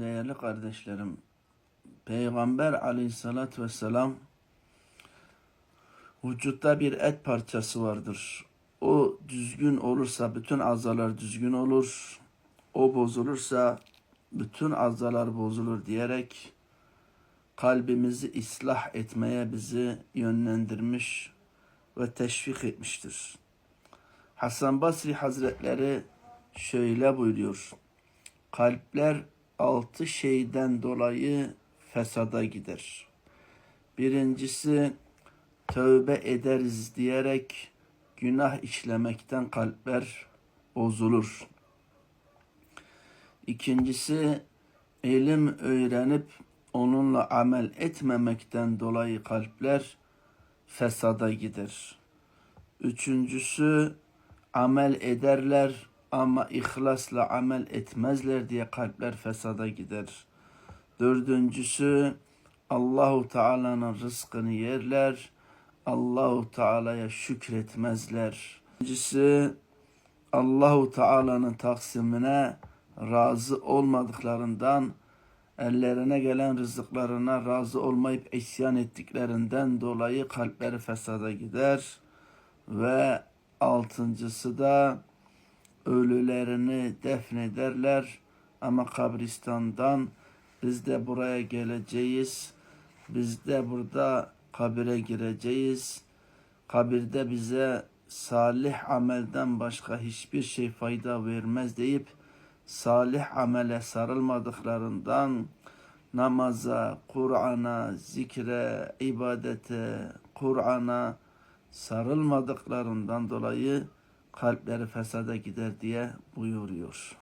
Değerli kardeşlerim, Peygamber aleyhissalatü vesselam vücutta bir et parçası vardır. O düzgün olursa bütün azalar düzgün olur. O bozulursa bütün azalar bozulur diyerek kalbimizi ıslah etmeye bizi yönlendirmiş ve teşvik etmiştir. Hasan Basri Hazretleri şöyle buyuruyor. Kalpler altı şeyden dolayı fesada gider. Birincisi tövbe ederiz diyerek günah işlemekten kalpler bozulur. İkincisi ilim öğrenip onunla amel etmemekten dolayı kalpler fesada gider. Üçüncüsü amel ederler ama ihlasla amel etmezler diye kalpler fesada gider. Dördüncüsü Allahu Teala'nın rızkını yerler. Allahu Teala'ya şükretmezler. Birincisi Allahu Teala'nın taksimine razı olmadıklarından ellerine gelen rızıklarına razı olmayıp isyan ettiklerinden dolayı kalpleri fesada gider ve altıncısı da ölülerini defnederler ama kabristandan biz de buraya geleceğiz. Biz de burada kabire gireceğiz. Kabirde bize salih amelden başka hiçbir şey fayda vermez deyip salih amele sarılmadıklarından namaza, Kur'an'a, zikre, ibadete, Kur'an'a sarılmadıklarından dolayı kalpleri fesada gider diye buyuruyor.